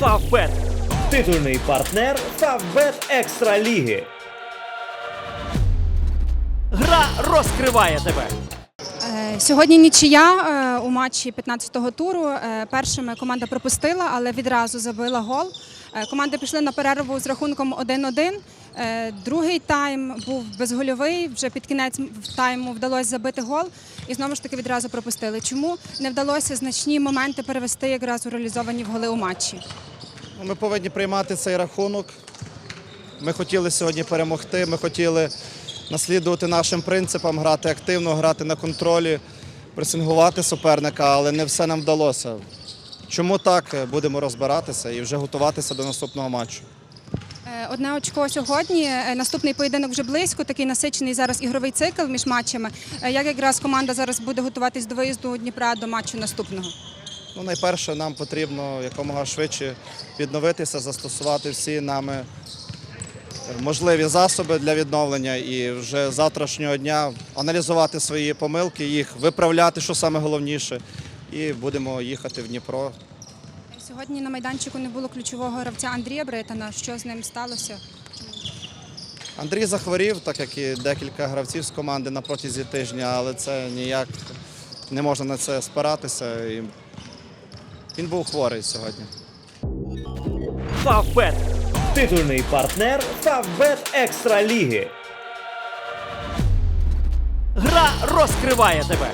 Фавбет. Титульний партнер Фавбет Екстра Ліги. Гра розкриває тебе. Е, Сьогодні нічия е, у матчі 15-го туру. Е, Першими команда пропустила, але відразу забила гол. Команди пішли на перерву з рахунком 1-1. Е, Другий тайм був безгольовий. Вже під кінець тайму вдалося забити гол і знову ж таки відразу пропустили. Чому не вдалося значні моменти перевести якраз у реалізовані в голи у матчі? Ну, Ми повинні приймати цей рахунок. Ми хотіли сьогодні перемогти. Ми хотіли наслідувати нашим принципам, грати активно, грати на контролі, пресингувати суперника, але не все нам вдалося. Чому так? Будемо розбиратися і вже готуватися до наступного матчу. Е, Одне очко сьогодні. Е, Наступний поєдинок вже близько. Такий насичений зараз ігровий цикл між матчами. Е, Як якраз команда зараз буде готуватись до виїзду Дніпра до матчу наступного? Ну, найперше, нам потрібно якомога швидше відновитися, застосувати всі нами можливі засоби для відновлення і вже завтрашнього дня аналізувати свої помилки, їх виправляти, що саме головніше, і будемо їхати в Дніпро. Сьогодні на майданчику не було ключового гравця Андрія Британа. Що з ним сталося? Андрій захворів, так як і декілька гравців з команди на протязі тижня, але це ніяк не можна на це спиратися. І Він був хворий сьогодні. Фавбет. Титульний партнер Фавбет Екстра Ліги. Гра розкриває тебе.